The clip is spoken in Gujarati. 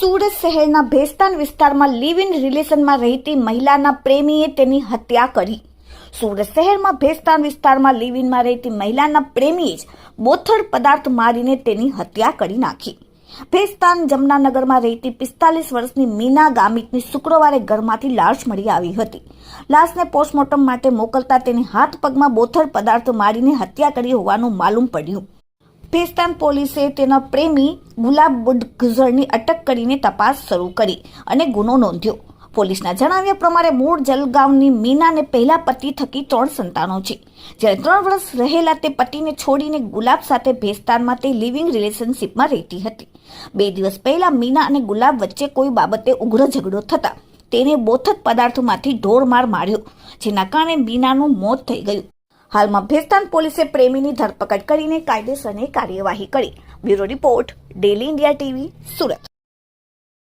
સુરત શહેરના ભેસ્તાન વિસ્તારમાં લિવ ઇન રિલેશનમાં રહેતી મહિલાના પ્રેમીએ તેની હત્યા કરી. સુરત શહેરમાં ભેસ્તાન વિસ્તારમાં લિવ ઇનમાં રહેતી મહિલાના પ્રેમીએ જ બોથડ પદાર્થ મારીને તેની હત્યા કરી નાખી. ભેસ્તાન જમનાનગરમાં રહેતી પિસ્તાલીસ વર્ષની મીના ગામિતની શુક્રવારે ઘરમાંથી લાશ મળી આવી હતી. લાશને પોસ્ટમોર્ટમ માટે મોકલતા તેની હાથ પગમાં બોથડ પદાર્થ મારીને હત્યા કરી હોવાનું માલુમ પડ્યું. ભેસ્તાન પોલીસે તેના પ્રેમી ગુલાબ બુડ ગુજરની અટક કરીને તપાસ શરૂ કરી અને ગુનો નોંધ્યો. પોલીસના જણાવ્યા પ્રમાણે મૂળ જલગાંવની મીનાને પહેલા પતિ થકી ત્રણ સંતાનો છે. જ્યારે ત્રણ વર્ષ રહેલા તે પતિને છોડીને ગુલાબ સાથે ભેસ્તાનમાં તે લિવિંગ રિલેશનશીપમાં રહેતી હતી. બે દિવસ પહેલા મીના અને ગુલાબ વચ્ચે કોઈ બાબતે ઉગ્ર ઝઘડો થતા તેને બોથક પદાર્થોમાંથી ઢોરમાર માર્યો, જેના કારણે મીનાનું મોત થઈ ગયું. હાલમાં ભેસ્તાન પોલીસે પ્રેમીની ધરપકડ કરીને કાયદેસરની કાર્યવાહી કરી. Bureau report, daily India TV, Surat.